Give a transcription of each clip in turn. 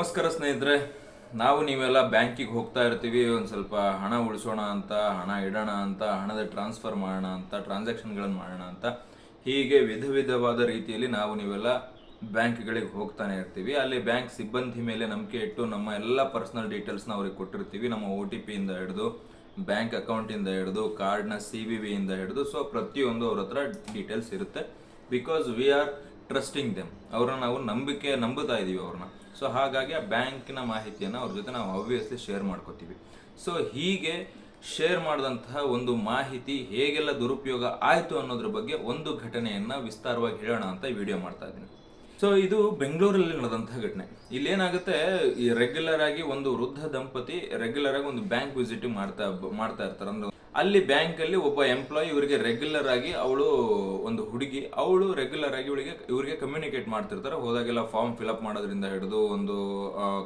ನಮಸ್ಕಾರ ಸ್ನೇಹಿತರೆ, ನಾವು ನೀವೆಲ್ಲ ಬ್ಯಾಂಕಿಗೆ ಹೋಗ್ತಾ ಇರ್ತೀವಿ, ಒಂದು ಸ್ವಲ್ಪ ಹಣ ಉಳಿಸೋಣ ಅಂತ, ಹಣ ಇಡೋಣ ಅಂತ, ಹಣದ ಟ್ರಾನ್ಸ್ಫರ್ ಮಾಡೋಣ ಅಂತ, ಟ್ರಾನ್ಸಾಕ್ಷನ್ಗಳನ್ನು ಮಾಡೋಣ ಅಂತ, ಹೀಗೆ ವಿಧ ವಿಧವಾದ ರೀತಿಯಲ್ಲಿ ನಾವು ನೀವೆಲ್ಲ ಬ್ಯಾಂಕ್ಗಳಿಗೆ ಹೋಗ್ತಾನೆ ಇರ್ತೀವಿ. ಅಲ್ಲಿ ಬ್ಯಾಂಕ್ ಸಿಬ್ಬಂದಿ ಮೇಲೆ ನಂಬಿಕೆ ಇಟ್ಟು ನಮ್ಮ ಎಲ್ಲ ಪರ್ಸನಲ್ ಡೀಟೇಲ್ಸ್ನ ಅವ್ರಿಗೆ ಕೊಟ್ಟಿರ್ತೀವಿ. ನಮ್ಮ ಓ ಟಿ ಪಿಯಿಂದ ಹಿಡಿದು, ಬ್ಯಾಂಕ್ ಅಕೌಂಟಿಂದ ಹಿಡಿದು, ಕಾರ್ಡ್ನ ಸಿ ಬಿ ವಿಯಿಂದ ಹಿಡಿದು, ಸೊ ಪ್ರತಿಯೊಂದು ಅವ್ರ ಹತ್ರ ಡೀಟೇಲ್ಸ್ ಇರುತ್ತೆ. Because we are trusting them ಅವ್ರನ್ನ ನಾವು ನಂಬಿಕೆ ನಂಬುತ್ತಾ ಇದ್ದೀವಿ ಅವ್ರನ್ನ. ಸೊ ಹಾಗಾಗಿ ಆ ಬ್ಯಾಂಕಿನ ಮಾಹಿತಿಯನ್ನು ಅವ್ರ ಜೊತೆ ನಾವು ಆಬ್ವಿಯಸ್ಲಿ ಶೇರ್ ಮಾಡ್ಕೋತೀವಿ. ಸೊ ಹೀಗೆ ಶೇರ್ ಮಾಡಿದಂತಹ ಒಂದು ಮಾಹಿತಿ ಹೇಗೆಲ್ಲ ದುರುಪಯೋಗ ಆಯಿತು ಅನ್ನೋದ್ರ ಬಗ್ಗೆ ಒಂದು ಘಟನೆಯನ್ನು ವಿಸ್ತಾರವಾಗಿ ಹೇಳೋಣ ಅಂತ ವಿಡಿಯೋ ಮಾಡ್ತಾ ಇದ್ದೀನಿ. ಸೊ ಇದು ಬೆಂಗಳೂರಲ್ಲಿ ನಡೆದಂತಹ ಘಟನೆ. ಇಲ್ಲಿ ಏನಾಗುತ್ತೆ ಈ ರೆಗ್ಯುಲರ್ ಆಗಿ ಒಂದು ವೃದ್ಧ ದಂಪತಿ ರೆಗ್ಯುಲರ್ ಆಗಿ ಒಂದು ಬ್ಯಾಂಕ್ ವಿಸಿಟ್ ಮಾಡ್ತಾ ಮಾಡ್ತಾ ಇರ್ತಾರೆ. ಅಂದ್ರೆ ಅಲ್ಲಿ ಬ್ಯಾಂಕ್ ಅಲ್ಲಿ ಒಬ್ಬ ಎಂಪ್ಲಾಯಿ ಇವರಿಗೆ ರೆಗ್ಯುಲರ್ ಆಗಿ ಅವಳು ಒಂದು ಹುಡುಗಿ, ಅವಳು ರೆಗ್ಯುಲರ್ ಆಗಿ ಇವಳಿಗೆ, ಇವರಿಗೆ ಕಮ್ಯುನಿಕೇಟ್ ಮಾಡ್ತಿರ್ತಾರೆ. ಹೋದಾಗೆಲ್ಲ ಫಾರ್ಮ್ ಫಿಲಪ್ ಮಾಡೋದ್ರಿಂದ ಹಿಡಿದು ಒಂದು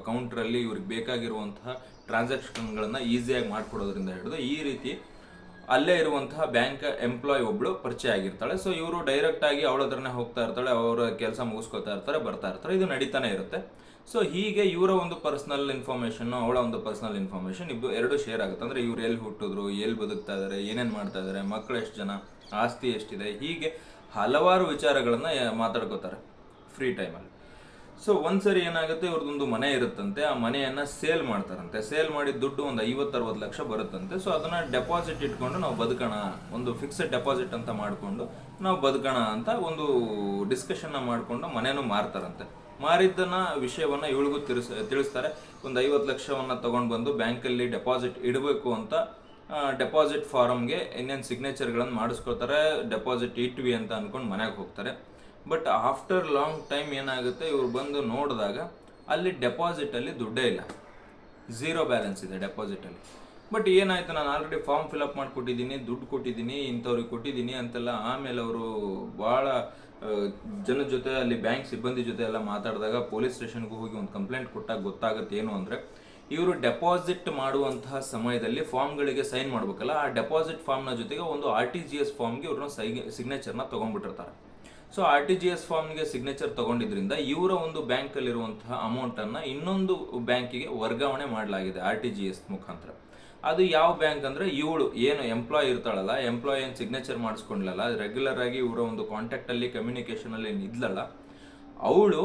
ಕೌಂಟರ್ ಅಲ್ಲಿ ಇವ್ರಿಗೆ ಬೇಕಾಗಿರುವಂತಹ ಟ್ರಾನ್ಸಾಕ್ಷನ್ಗಳನ್ನ ಈಸಿಯಾಗಿ ಮಾಡ್ಕೊಡೋದ್ರಿಂದ ಹಿಡಿದು ಈ ರೀತಿ ಅಲ್ಲೇ ಇರುವಂತಹ ಬ್ಯಾಂಕ್ ಎಂಪ್ಲಾಯ್ ಒಬ್ಳು ಪರಿಚಯ ಆಗಿರ್ತಾಳೆ. ಸೊ ಇವರು ಡೈರೆಕ್ಟ್ ಆಗಿ ಅವಳ ಹತ್ರನೇ ಹೋಗ್ತಾ ಇರ್ತಾಳೆ, ಅವರ ಕೆಲಸ ಮುಗಿಸ್ಕೊತಾ ಇರ್ತಾರೆ, ಬರ್ತಾ ಇರ್ತಾರೆ. ಇದು ನಡೀತಾನೆ ಇರುತ್ತೆ. ಸೊ ಹೀಗೆ ಇವರ ಒಂದು ಪರ್ಸನಲ್ ಇನ್ಫಾರ್ಮೇಶನ್ ಅವಳ ಒಂದು ಪರ್ಸನಲ್ ಇನ್ಫಾರ್ಮೇಶನ್ ಇಬ್ಬರು ಎರಡು ಶೇರ್ ಆಗುತ್ತೆ. ಅಂದ್ರೆ ಇವ್ರು ಎಲ್ಲಿ ಹುಟ್ಟಿದ್ರು, ಎಲ್ಲಿ ಬದುಕ್ತಾ ಇದಾರೆ, ಏನೇನ್ ಮಾಡ್ತಾ ಇದಾರೆ ಮಕ್ಕಳು ಎಷ್ಟು ಜನ, ಆಸ್ತಿ ಎಷ್ಟಿದೆ, ಹೀಗೆ ಹಲವಾರು ವಿಚಾರಗಳನ್ನ, ಮಾತಾಡ್ಕೋತಾರೆ. ಫ್ರೀ ಟೈಮಲ್ಲಿ ಸೊ ಒಂದ್ಸರಿ ಏನಾಗುತ್ತೆ, ಇವ್ರದ್ದೊಂದು ಮನೆ ಇರುತ್ತಂತೆ, ಆ ಮನೆಯನ್ನ ಸೇಲ್ ಮಾಡ್ತಾರಂತೆ. ಸೇಲ್ ಮಾಡಿದ ದುಡ್ಡು ಒಂದು ಐವತ್ತರವತ್ತು ಲಕ್ಷ ಬರುತ್ತಂತೆ. ಸೊ ಅದನ್ನ ಡೆಪಾಸಿಟ್ ಇಟ್ಕೊಂಡು ನಾವು ಬದುಕೋಣ, ಒಂದು ಫಿಕ್ಸ್ಡ್ ಡೆಪಾಸಿಟ್ ಅಂತ ಮಾಡಿಕೊಂಡು ನಾವು ಬದುಕೋಣ ಅಂತ ಒಂದು ಡಿಸ್ಕಷನ್ ಮಾಡಿಕೊಂಡು ಮನೆನೂ ಮಾರ್ತಾರಂತೆ. ಮಾರಿದ್ದನ್ನ ವಿಷಯವನ್ನ ಇವಳಿಗೂ ತಿಳಿಸ್ ತಿಳಿಸ್ತಾರೆ. ಒಂದು ಐವತ್ತು ಲಕ್ಷವನ್ನ ತಗೊಂಡು ಬಂದು ಬ್ಯಾಂಕಲ್ಲಿ ಡೆಪಾಸಿಟ್ ಇಡಬೇಕು ಅಂತ ಡೆಪಾಸಿಟ್ ಫಾರಮ್ಗೆ ಇನ್ನೇನು ಸಿಗ್ನೇಚರ್ಗಳನ್ನು ಮಾಡಿಸ್ಕೊಳ್ತಾರೆ, ಡೆಪಾಸಿಟ್ ಇಟ್ವಿ ಅಂತ ಅನ್ಕೊಂಡು ಮನೆಗೆ ಹೋಗ್ತಾರೆ. ಬಟ್ ಆಫ್ಟರ್ ಲಾಂಗ್ ಟೈಮ್ ಏನಾಗುತ್ತೆ, ಇವ್ರು ಬಂದು ನೋಡಿದಾಗ ಅಲ್ಲಿ ಡೆಪಾಸಿಟ್ ಅಲ್ಲಿ ದುಡ್ಡೇ ಇಲ್ಲ. ಝೀರೋ ಬ್ಯಾಲೆನ್ಸ್ ಇದೆ ಡೆಪಾಸಿಟ್ ಅಲ್ಲಿ. ಬಟ್ ಏನಾಯಿತು, ನಾನು ಆಲ್ರೆಡಿ ಫಾರ್ಮ್ ಫಿಲಪ್ ಮಾಡಿಕೊಟ್ಟಿದ್ದೀನಿ, ದುಡ್ಡು ಕೊಟ್ಟಿದ್ದೀನಿ, ಇಂಥವ್ರಿಗೆ ಕೊಟ್ಟಿದ್ದೀನಿ ಅಂತೆಲ್ಲ ಆಮೇಲೆ ಅವರು ಭಾಳ ಜನ ಜೊತೆ ಅಲ್ಲಿ ಬ್ಯಾಂಕ್ ಸಿಬ್ಬಂದಿ ಜೊತೆ ಎಲ್ಲ ಮಾತಾಡಿದಾಗ ಪೊಲೀಸ್ ಸ್ಟೇಷನ್ಗೂ ಹೋಗಿ ಒಂದು ಕಂಪ್ಲೇಂಟ್ ಕೊಟ್ಟಾಗ ಗೊತ್ತಾಗುತ್ತೆ ಏನು ಅಂದರೆ, ಇವರು ಡೆಪಾಸಿಟ್ ಮಾಡುವಂತಹ ಸಮಯದಲ್ಲಿ ಫಾರ್ಮ್ಗಳಿಗೆ ಸೈನ್ ಮಾಡಬೇಕಲ್ಲ, ಆ ಡೆಪಾಸಿಟ್ ಫಾರ್ಮ್ನ ಜೊತೆಗೆ ಒಂದು ಆರ್ ಟಿ ಜಿ ಎಸ್ ಫಾರ್ಮ್ಗೆ ಇವ್ರನ್ನ ಸೈ ಸಿಗ್ನೇಚರ್ನ ತೊಗೊಂಡ್ಬಿಟ್ಟಿರ್ತಾರೆ. So R T G S ಫಾರ್ಮ್ಗೆ ಸಿಗ್ನೇಚರ್ ತಗೊಂಡಿದ್ರಿಂದ ಇವರ ಒಂದು ಬ್ಯಾಂಕಲ್ಲಿರುವಂತಹ ಅಮೌಂಟನ್ನು ಇನ್ನೊಂದು ಬ್ಯಾಂಕಿಗೆ ವರ್ಗಾವಣೆ ಮಾಡಲಾಗಿದೆ ಆರ್ ಟಿ ಜಿ ಎಸ್ ಮುಖಾಂತರ. ಅದು ಯಾವ ಬ್ಯಾಂಕ್ ಅಂದ್ರೆ ಇವಳು, ಏನು ಎಂಪ್ಲಾಯ್ ಇರ್ತಾಳಲ್ಲ ಎಂಪ್ಲಾಯ್ ಏನು ಸಿಗ್ನೇಚರ್ ಮಾಡಿಸ್ಕೊಂಡ್ಲಲ್ಲ ರೆಗ್ಯುಲರ್ ಆಗಿ ಇವರ ಒಂದು ಕಾಂಟ್ಯಾಕ್ಟಲ್ಲಿ ಅಲ್ಲಿ ಏನು ಇದ್ಲಲ್ಲ, ಅವಳು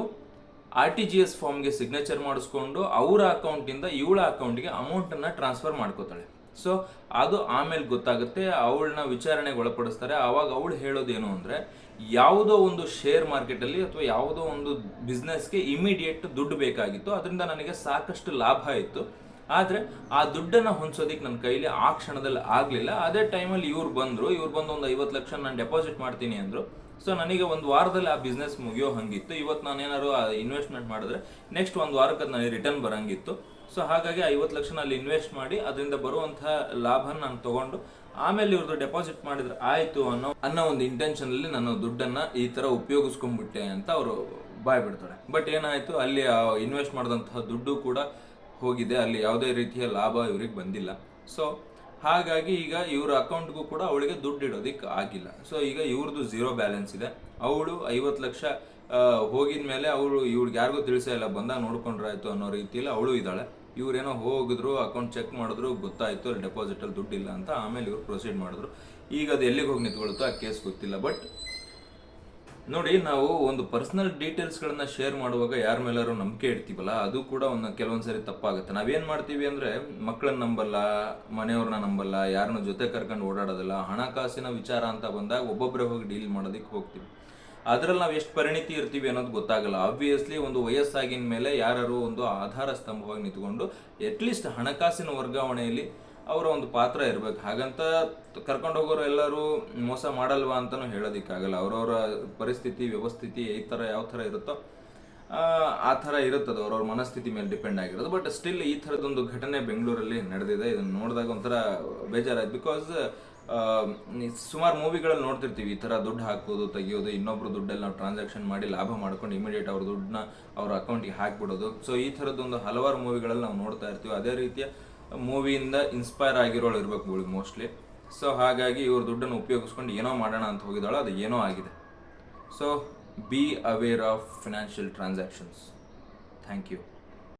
ಆರ್ ಟಿ ಜಿ ಎಸ್ ಫಾರ್ಮ್ಗೆ ಸಿಗ್ನೇಚರ್ ಮಾಡಿಸ್ಕೊಂಡು ಅವರ ಅಕೌಂಟಿಂದ ಇವಳ ಅಕೌಂಟ್ಗೆ ಅಮೌಂಟನ್ನು ಟ್ರಾನ್ಸ್ಫರ್ ಮಾಡ್ಕೋತಾಳೆ. ಸೊ ಅದು ಆಮೇಲೆ ಗೊತ್ತಾಗುತ್ತೆ, ಅವಳನ್ನ ವಿಚಾರಣೆಗೆ ಒಳಪಡಿಸ್ತಾರೆ. ಆವಾಗ ಅವಳು ಹೇಳೋದೇನು ಅಂದರೆ, ಯಾವುದೋ ಒಂದು ಶೇರ್ ಮಾರ್ಕೆಟಲ್ಲಿ ಅಥವಾ ಯಾವುದೋ ಒಂದು ಬಿಸ್ನೆಸ್ಗೆ ಇಮಿಡಿಯೇಟ್ ದುಡ್ಡು ಬೇಕಾಗಿತ್ತು. ಅದರಿಂದ ನನಗೆ ಸಾಕಷ್ಟು ಲಾಭ ಇತ್ತು ಆದರೆ ಆ ದುಡ್ಡನ್ನು ಹೊಂದಿಸೋದಕ್ಕೆ ನನ್ನ ಕೈಲಿ ಆ ಕ್ಷಣದಲ್ಲಿ ಆಗಲಿಲ್ಲ. ಅದೇ ಟೈಮಲ್ಲಿ ಇವ್ರು ಬಂದರು. ಇವ್ರು ಬಂದು ಒಂದು ಐವತ್ತು ಲಕ್ಷ ನಾನು ಡೆಪಾಸಿಟ್ ಮಾಡ್ತೀನಿ ಅಂದರು. ಸೊ ನನಗೆ ಒಂದು ವಾರದಲ್ಲಿ ಆ ಬಿಸ್ನೆಸ್ ಮುಗಿಯೋ ಹಂಗಿತ್ತು. ಇವತ್ತು ನಾನೇನಾದ್ರು ಆ ಇನ್ವೆಸ್ಟ್ಮೆಂಟ್ ಮಾಡಿದ್ರೆ ನೆಕ್ಸ್ಟ್ ಒಂದು ವಾರಕ್ಕೆ ನನಗೆ ರಿಟರ್ನ್ ಬರಂಗಿತ್ತು. ಸೊ ಹಾಗಾಗಿ ಐವತ್ತು ಲಕ್ಷನ ಅಲ್ಲಿ ಇನ್ವೆಸ್ಟ್ ಮಾಡಿ ಅದರಿಂದ ಬರುವಂತಹ ಲಾಭನ ನಾನು ತಗೊಂಡು, ಆಮೇಲೆ ಇವ್ರದ್ದು ಡೆಪಾಸಿಟ್ ಮಾಡಿದ್ರೆ ಆಯ್ತು ಅನ್ನೋ ಅನ್ನೋ ಒಂದು ಇಂಟೆನ್ಷನ್ ಅಲ್ಲಿ ನಾನು ದುಡ್ಡನ್ನ ಈ ತರ ಉಪಯೋಗಿಸ್ಕೊಂಡ್ಬಿಟ್ಟೆ ಅಂತ ಅವರು ಬಾಯ್ ಬಿಡ್ತಾರೆ. ಬಟ್ ಏನಾಯ್ತು, ಅಲ್ಲಿ ಇನ್ವೆಸ್ಟ್ ಮಾಡಿದಂತಹ ದುಡ್ಡು ಕೂಡ ಹೋಗಿದೆ. ಅಲ್ಲಿ ಯಾವುದೇ ರೀತಿಯ ಲಾಭ ಇವ್ರಿಗೆ ಬಂದಿಲ್ಲ. ಸೊ ಹಾಗಾಗಿ ಈಗ ಇವ್ರ ಅಕೌಂಟ್ಗೂ ಕೂಡ ಅವಳಿಗೆ ದುಡ್ಡು ಇಡೋದಿಕ್ಕೆ ಆಗಿಲ್ಲ. ಸೊ ಈಗ ಇವ್ರದ್ದು ಝೀರೋ ಬ್ಯಾಲೆನ್ಸ್ ಇದೆ. ಅವಳು ಐವತ್ತು ಲಕ್ಷ ಹೋಗಿದ ಮೇಲೆ ಅವಳು ಇವ್ರಿಗೆ ಯಾರಿಗೂ ತಿಳಿಸೇ ಇಲ್ಲ, ಬಂದಾಗ ನೋಡ್ಕೊಂಡ್ರಾಯ್ತು ಅನ್ನೋ ರೀತಿಯಲ್ಲಿ ಅವಳು ಇದ್ದಾಳೆ. ಇವ್ರೇನೋ ಹೋಗಿದ್ರು ಅಕೌಂಟ್ ಚೆಕ್ ಮಾಡಿದ್ರು, ಗೊತ್ತಾಯ್ತು, ಅಲ್ಲಿ ಡೆಪಾಸಿಟ್ ಅಲ್ಲಿ ದುಡ್ಡಿಲ್ಲ ಅಂತ ಆಮೇಲೆ ಇವ್ರು ಪ್ರೊಸೀಡ್ ಮಾಡಿದ್ರು. ಈಗ ಅದು ಎಲ್ಲಿಗೆ ಹೋಗಿ ನಿಂತ್ಕೊಳುತ್ತೋ ಆ ಕೇಸ್ ಗೊತ್ತಿಲ್ಲ ಬಟ್ ನೋಡಿ ನಾವು ಒಂದು ಪರ್ಸನಲ್ ಡೀಟೇಲ್ಸ್ಗಳನ್ನ ಶೇರ್ ಮಾಡುವಾಗ ಯಾರ ಮೇಲಾರು ನಂಬಿಕೆ ಇಡ್ತೀವಲ್ಲ, ಅದು ಕೂಡ ಒಂದು ಕೆಲವೊಂದ್ಸರಿ ತಪ್ಪಾಗುತ್ತೆ. ನಾವೇನು ಮಾಡ್ತೀವಿ ಅಂದ್ರೆ ಮಕ್ಕಳನ್ನ ನಂಬಲ್ಲ, ಮನೆಯವ್ರನ್ನ ನಂಬಲ್ಲ, ಯಾರನ್ನ ಜೊತೆ ಕರ್ಕೊಂಡು ಓಡಾಡೋದಿಲ್ಲ, ಹಣಕಾಸಿನ ವಿಚಾರ ಅಂತ ಬಂದಾಗ ಒಬ್ಬೊಬ್ಬರೇ ಹೋಗಿ ಡೀಲ್ ಮಾಡೋದಕ್ಕೆ ಹೋಗ್ತೀವಿ. ಅದ್ರಲ್ಲಿ ನಾವು ಎಷ್ಟು ಪರಿಣಿತಿ ಇರ್ತೀವಿ ಅನ್ನೋದು ಗೊತ್ತಾಗಲ್ಲ. ಆಬ್ವಿಯಸ್ಲಿ ಒಂದು ವಯಸ್ಸಾಗಿನ ಮೇಲೆ ಯಾರು ಒಂದು ಆಧಾರ ಸ್ತಂಭವಾಗಿ ನಿಂತ್ಕೊಂಡು ಅಟ್ಲೀಸ್ಟ್ ಹಣಕಾಸಿನ ವರ್ಗಾವಣೆಯಲ್ಲಿ ಅವರ ಒಂದು ಪಾತ್ರ ಇರಬೇಕು. ಹಾಗಂತ ಕರ್ಕೊಂಡು ಹೋಗೋರು ಎಲ್ಲರೂ ಮೋಸ ಮಾಡಲ್ವಾ ಅಂತಲೂ ಹೇಳೋದಿಕ್ಕಾಗಲ್ಲ. ಅವರವರ ಪರಿಸ್ಥಿತಿ ವ್ಯವಸ್ಥಿತಿ ಈ ಥರ ಯಾವ ಥರ ಇರುತ್ತೋ ಆ, ಥರ ಇರುತ್ತದೆ. ಅವ್ರವ್ರ ಮನಸ್ಥಿತಿ ಮೇಲೆ ಡಿಪೆಂಡ್ ಆಗಿರೋದು. ಬಟ್ ಸ್ಟಿಲ್ ಈ ಥರದೊಂದು ಘಟನೆ ಬೆಂಗಳೂರಲ್ಲಿ ನಡೆದಿದೆ. ಇದನ್ನು ನೋಡಿದಾಗ ಒಂಥರ ಬೇಜಾರಾಯ್ತು. ಬಿಕಾಸ್ ಸುಮಾರು ಮೂವಿಗಳಲ್ಲಿ ನೋಡ್ತಿರ್ತೀವಿ. ಈ ಥರ ದುಡ್ಡು ಹಾಕೋದು ತೆಗಿಯೋದು, ಇನ್ನೊಬ್ರು ದುಡ್ಡಲ್ಲಿ ನಾವು ಟ್ರಾನ್ಸಾಕ್ಷನ್ ಮಾಡಿ ಲಾಭ ಮಾಡ್ಕೊಂಡು ಇಮಿಡಿಯೇಟ್ ಅವ್ರ ದುಡ್ಡನ್ನ ಅವ್ರ ಅಕೌಂಟಿಗೆ ಹಾಕ್ಬಿಡೋದು. ಸೊ ಈ ಥರದ್ದೊಂದು ಹಲವಾರು ಮೂವಿಗಳಲ್ಲಿ ನಾವು ನೋಡ್ತಾ ಇರ್ತೀವಿ. ಅದೇ ರೀತಿಯ ಮೂವಿಯಿಂದ ಇನ್ಸ್ಪೈರ್ ಆಗಿರೋಳು ಇರ್ಬೇಕು ಮೋಸ್ಟ್ಲಿ ಸೊ ಹಾಗಾಗಿ ಇವ್ರ ದುಡ್ಡನ್ನು ಉಪಯೋಗಿಸ್ಕೊಂಡು ಏನೋ ಮಾಡೋಣ ಅಂತ ಹೋಗಿದ್ದಾಳೋ ಅದು ಏನೋ ಆಗಿದೆ. So be aware of financial transactions thank you